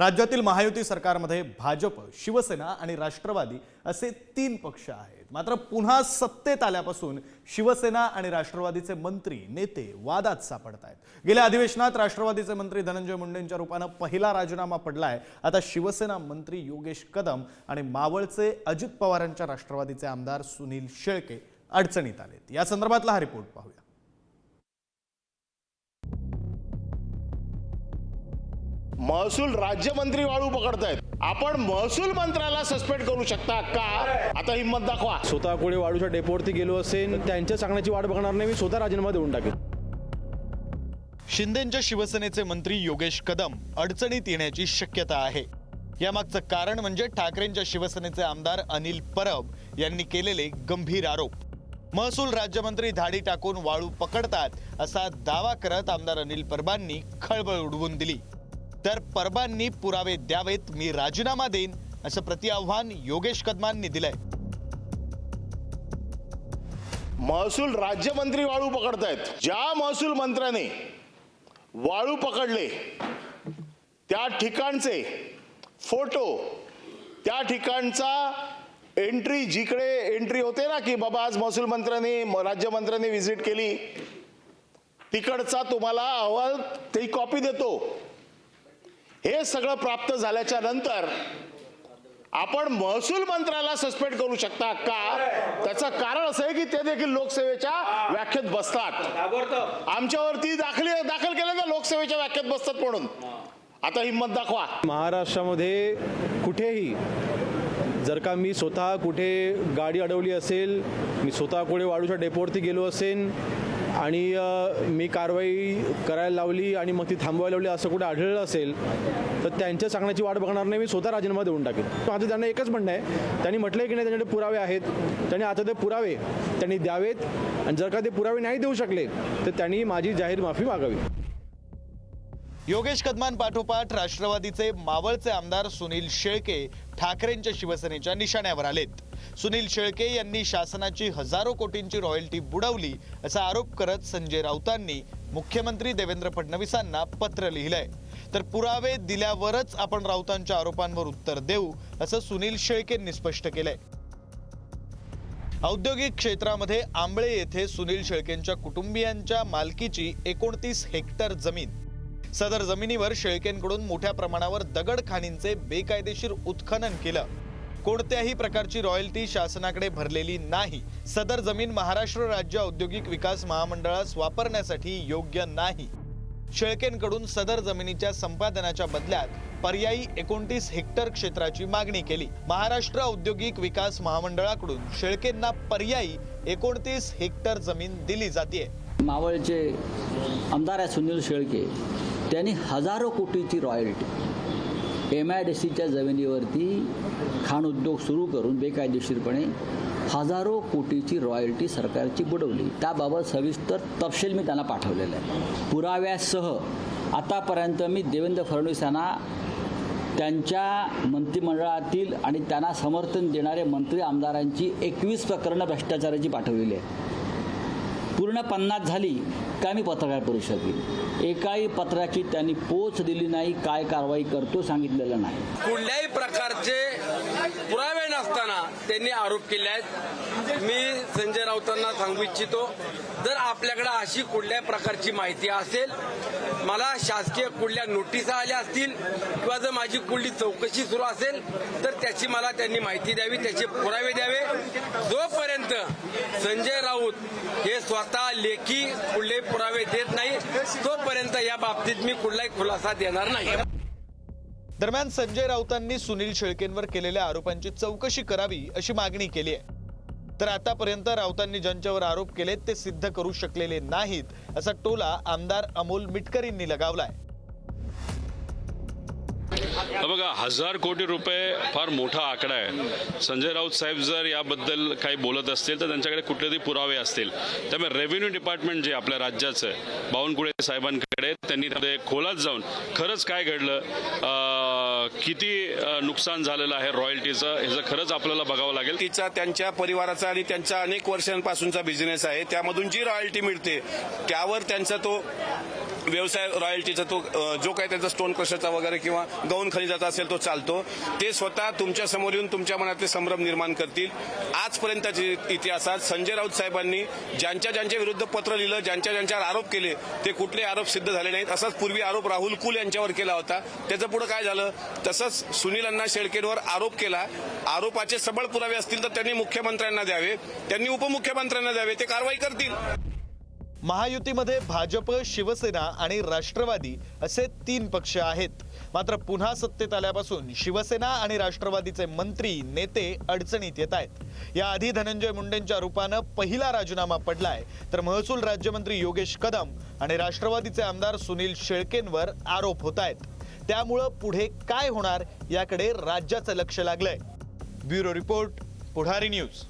राज्यातील महायुती सरकारमध्ये भाजप शिवसेना आणि राष्ट्रवादी असे तीन पक्ष आहेत. मात्र पुन्हा सत्तेत आल्यापासून शिवसेना आणि राष्ट्रवादीचे मंत्री नेते वादात सापडत आहेत गेल्या अधिवेशनात राष्ट्रवादीचे मंत्री धनंजय मुंडेंच्या रूपानं पहिला राजीनामा पडलाय. आता शिवसेना मंत्री योगेश कदम आणि मावळचे अजित पवारांच्या राष्ट्रवादीचे आमदार सुनील शेळके अडचणीत आलेत. या संदर्भातला हा रिपोर्ट पाहूया. महसूल राज्यमंत्री वाळू पकडतायत. आपण महसूल मंत्र्याला सस्पेंड करू शकता का? आता हिंमत दाखवा. स्वतः कोणी वाळूच्या डेपोवरती गेलो असेल त्यांच्या सांगण्याची वाट बघणार नाही मी स्वतः राजीनामा देऊन टाकेन शिंदेच्या शिवसेनेचे मंत्री योगेश कदम अडचणीत येण्याची शक्यता आहे. यामागचं कारण म्हणजे ठाकरेंच्या शिवसेनेचे आमदार अनिल परब यांनी केलेले गंभीर आरोप. महसूल राज्यमंत्री धाडी टाकून वाळू पकडतात असा दावा करत आमदार अनिल परबांनी खळबळ उडवून दिली. तर परबांनी पुरावे द्यावेत मी राजीनामा देईन असं प्रतिआव्हान योगेश कदमांनी दिलंय. महसूल राज्यमंत्री वाळू पकडतायत. ज्या महसूल मंत्र्याने वाळू पकडले त्या ठिकाणचे फोटो त्या ठिकाणचा एंट्री जिकडे एंट्री होते ना की बाबा आज महसूल मंत्र्याने राज्यमंत्र्याने व्हिजिट केली तिकडचा तुम्हाला अहवाल ती कॉपी देतो. हे सगळं प्राप्त झाल्याच्यानंतर आपण महसूल मंत्र्याला सस्पेंड करू शकता का? त्याचं कारण असं आहे की ते देखील लोकसेवेच्या व्याख्येत बसतात. आमच्यावरती दाखल दाखल केलं ना लोकसेवेच्या व्याख्येत बसतात म्हणून. आता हिंमत दाखवा. महाराष्ट्रामध्ये कुठेही जर का मी स्वतः कुठे गाडी अडवली असेल मी स्वतः कुठे वाळूच्या डेपोवरती गेलो असेल आणि मी कारवाई करायला लावली आणि मग ती थांबवायला लावली असं कुठे आढळलं असेल तर त्यांच्या सांगण्याची वाट बघणार नाही मी स्वतः राजीनामा देऊन टाकेन. माझं त्यांना एकच म्हणणं आहे त्यांनी म्हटलंय की नाही त्यांच्याकडे पुरावे आहेत त्यांनी आता ते पुरावे त्यांनी द्यावेत आणि जर का ते पुरावे नाही देऊ शकले तर त्यांनी माझी जाहीर माफी मागावी. योगेश कदमान पाठोपाठ राष्ट्रवादीचे मावळचे आमदार सुनील शेळके ठाकरेंच्या शिवसेनेच्या निशाण्यावर आलेत. सुनील शेळके यांनी शासनाची हजारो कोटींची रॉयल्टी बुडवली असा आरोप करत संजय राऊतांनी मुख्यमंत्री देवेंद्र फडणवीसांना पत्र लिहिलंय. तर पुरावे दिल्यावरच आपण राऊतांच्या आरोपांवर उत्तर देऊ असं सुनील शेळकेंनी स्पष्ट केलंय. औद्योगिक क्षेत्रामध्ये आंबळे येथे सुनील शेळकेंच्या कुटुंबियांच्या मालकीची एकोणतीस हेक्टर जमीन सदर जमिनीवर शेळकेंकडून मोठ्या प्रमाणावर दगड खाणींचे बेकायदेशीर उत्खनन केलं. कोणत्याही प्रकारची रॉयल्टी शासनाकडे भरलेली नाही. सदर जमीन महाराष्ट्र राज्य औद्योगिक विकास महामंडळास वापरण्यासाठी योग्य नाही. शेळकेंकडून सदर जमिनीच्या संपादनाच्या बदल्यात पर्यायी एकोणतीस हेक्टर क्षेत्राची मागणी केली. महाराष्ट्र औद्योगिक विकास महामंडळाकडून शेळकेंना पर्यायी एकोणतीस हेक्टर जमीन दिली जाते मावळचे आमदार आहे सुनील शेळके. त्यांनी हजारो कोटीची रॉयल्टी एम आय डी सीच्या जमिनीवरती खाण उद्योग सुरू करून बेकायदेशीरपणे हजारो कोटीची रॉयल्टी सरकारची बुडवली. त्याबाबत सविस्तर तपशील मी त्यांना पाठवलेला आहे. पुराव्यासह आतापर्यंत मी देवेंद्र फडणवीस यांना त्यांच्या मंत्रिमंडळातील आणि त्यांना समर्थन देणारे मंत्री आमदारांची एकवीस प्रकरणं भ्रष्टाचाराची पाठवलेली आहे पूर्ण पन्नास झाली का मी पत्रकार परिषद घेईन एकाही पत्राची त्यांनी पोच दिली नाही काय कारवाई करतो सांगितलेलं नाही. कुठल्याही प्रकारचे पुरावे नसताना त्यांनी आरोप केले आहेत. मी संजय राऊतांना सांगू इच्छितो जर आपल्याकडे अशी कुठल्याही प्रकारची माहिती असेल मला शासकीय कुठल्या नोटिसा आल्या असतील किंवा जर माझी कुठली चौकशी सुरू असेल तर त्याची मला त्यांनी माहिती द्यावी त्याचे पुरावे द्यावे. जोपर्यंत संजय राऊत हे स्वतः लेखी कुठले पुरावे देत नाही तोपर्यंत या बाबतीत मी कुठलाही खुलासा देणार नाही. दरम्यान संजय राऊतांनी सुनील शेळकेंवर केलेल्या आरोपांची चौकशी करावी अशी मागणी केली आहे. तर आतापर्यंत राऊतांनी ज्यांच्यावर आरोप केलेत ते सिद्ध करू शकलेले नाहीत असा टोला आमदार अमोल मिटकरींनी लगावलाय. बघा हजार कोटी रुपये फार मोठा आकडा आहे. संजय राऊत साहेब जर याबद्दल काही बोलत असतील तर त्यांच्याकडे कुठले तरी पुरावे असतील. त्यामुळे रेव्हेन्यू डिपार्टमेंट जे आपल्या राज्याचं आहे बावनकुळे साहेबांकडे त्यांनी खोलात जाऊन खरंच काय घडलं? किती नुकसान झालेलं आहे रॉयल्टीचं? ह्याचं खरंच आपल्याला बघावं लागेल. तिचा त्यांच्या परिवाराचा आणि त्यांचा अनेक वर्षांपासूनचा बिझनेस आहे. त्यामधून जी रॉयल्टी मिळते त्यावर त्यांचा तो व्यवसाय रॉयल्टीचा तो जो काही त्यांचा स्टोन क्रशरचा वगैरे किंवा गौण खनिजाचा असेल तो चालतो. ते स्वतः तुमच्यासमोर येऊन तुमच्या मनातले संभ्रम निर्माण करतील. आजपर्यंतच्या इतिहासात संजय राऊत साहेबांनी ज्यांच्या ज्यांच्या विरुद्ध पत्र लिहिलं ज्यांच्या ज्यांच्यावर आरोप केले ते कुठले आरोप सिद्ध झाले नाहीत. असाच पूर्वी आरोप राहुल कुल यांच्यावर केला होता. त्याचं पुढे काय झालं? तसंच सुनील अण्णा शेळकेंवर आरोप केला. आरोपाचे सबळ पुरावे असतील तर त्यांनी मुख्यमंत्र्यांना द्यावे. त्यांनी उपमुख्यमंत्र्यांना द्यावे. ते कारवाई करतील. महायुतीमध्ये भाजप शिवसेना आणि राष्ट्रवादी असे तीन पक्ष आहेत. मात्र पुन्हा सत्तेत आल्यापासून शिवसेना आणि राष्ट्रवादीचे मंत्री नेते अडचणीत येत आहेत. याआधी धनंजय मुंडेंच्या रूपानं पहिला राजीनामा पडलाय. तर महसूल राज्यमंत्री योगेश कदम आणि राष्ट्रवादीचे आमदार सुनील शेळकेंवर आरोप होत आहेत. त्यामुळं पुढे काय होणार याकडे राज्याचं लक्ष लागलंय. Bureau report Pudhari news.